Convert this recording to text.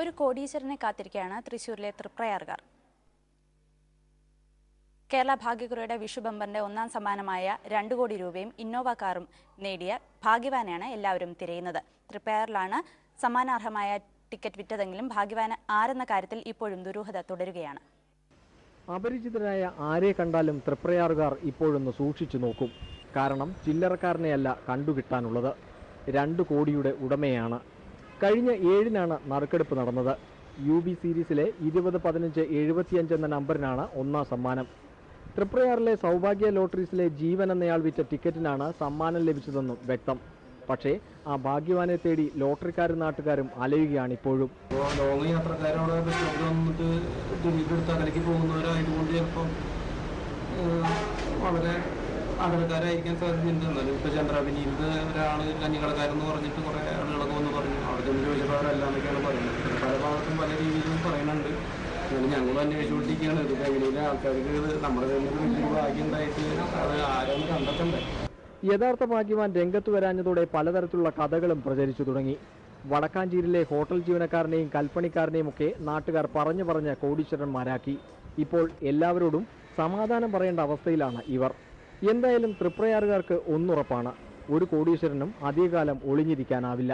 ഒരു കോടീശ്വരനെ കാത്തിരിക്കുകയാണ് തൃശൂരിലെ തൃപ്രയാറുകാർ കേരള ഭാഗ്യക്കുറിയുടെ വിഷു ബമ്പറിന്റെ ഒന്നാം സമ്മാനമായ രണ്ട് കോടി രൂപയും ഇന്നോവ കാറും നേടിയ ഭാഗ്യവാനെയാണ് എല്ലാവരും തിരയുന്നത്. തൃപ്പയാറിലാണ് സമ്മാനാർഹമായ ടിക്കറ്റ് വിറ്റതെങ്കിലും ഭാഗ്യവാന് ആരെന്ന കാര്യത്തിൽ ഇപ്പോഴും ദുരൂഹത തുടരുകയാണ്. അപരിചിതരായ ആരെ കണ്ടാലും തൃപ്രയാറുകാർ ഇപ്പോഴൊന്ന് സൂക്ഷിച്ചു നോക്കും. കാരണം ചില്ലറക്കാരനെയല്ല കണ്ടുകിട്ടാനുള്ളത്. രണ്ട് കോടിയുടെ ഉടമയാണ് കഴിഞ്ഞ ഏഴിനാണ് നറുക്കെടുപ്പ് നടന്നത്. യു ബി സീരീസിലെ ഇരുപത് പതിനഞ്ച് എഴുപത്തിയഞ്ച് എന്ന നമ്പറിനാണ് ഒന്നാം സമ്മാനം. തൃപ്രയാറിലെ സൗഭാഗ്യ ലോട്ടറീസിലെ ജീവൻ എന്നയാൾ വിറ്റ ടിക്കറ്റിനാണ് സമ്മാനം ലഭിച്ചതെന്നും വ്യക്തം. പക്ഷേ ആ ഭാഗ്യവാനെ തേടി ലോട്ടറിക്കാരും നാട്ടുകാരും അലയുകയാണ് ഇപ്പോഴും ടിക്കറ്റ് എടുത്ത് അകലേക്ക് പോകുന്നവരായതുകൊണ്ട് ചിലപ്പം വളരെ അകലക്കാരായിരിക്കാൻ സാധ്യതയുണ്ട്. എന്നാലും ഇപ്പോൾ ചന്ദ്രാഭിനിയിലത്തെ ഒരാൾ കഞ്ഞികളക്കാരെന്ന് പറഞ്ഞിട്ട് കുറെ ആളുകളൊക്കെ വന്ന് പറഞ്ഞു. അവിടെ ചെന്ന് ചോദിച്ചപ്പോൾ എന്നൊക്കെയാണ് പറയുന്നത്. പല ഭാഗത്തും പല രീതിയിലും പറയുന്നുണ്ട്. എന്നാലും ഞങ്ങൾ അന്വേഷിച്ചുകൊണ്ടിരിക്കുകയാണ്. ഇത് കവിനിയിലെ ആൾക്കാർക്ക് നമ്മുടെ തന്നെ വലിയൊരു ഭാഗ്യം ഉണ്ടായിട്ട് അത് ആരും കണ്ടെത്തണ്ടേ. യഥാർത്ഥ ഭാഗ്യവാൻ രംഗത്ത് വരാഞ്ഞതോടെ പലതരത്തിലുള്ള കഥകളും പ്രചരിച്ചു തുടങ്ങി. വടക്കാഞ്ചേരിയിലെ ഹോട്ടൽ ജീവനക്കാരനെയും കൽപ്പണിക്കാരനെയും ഒക്കെ നാട്ടുകാർ പറഞ്ഞു പറഞ്ഞ് കോടീശ്വരന്മാരാക്കി. ഇപ്പോൾ എല്ലാവരോടും സമാധാനം പറയേണ്ട അവസ്ഥയിലാണ് ഇവർ. എന്തായാലും തൃപ്രയാറുകാർക്ക് ഒന്നുറപ്പാണ്. ഒരു കോടീശ്വരനും അധികകാലം ഒളിഞ്ഞിരിക്കാനാവില്ല.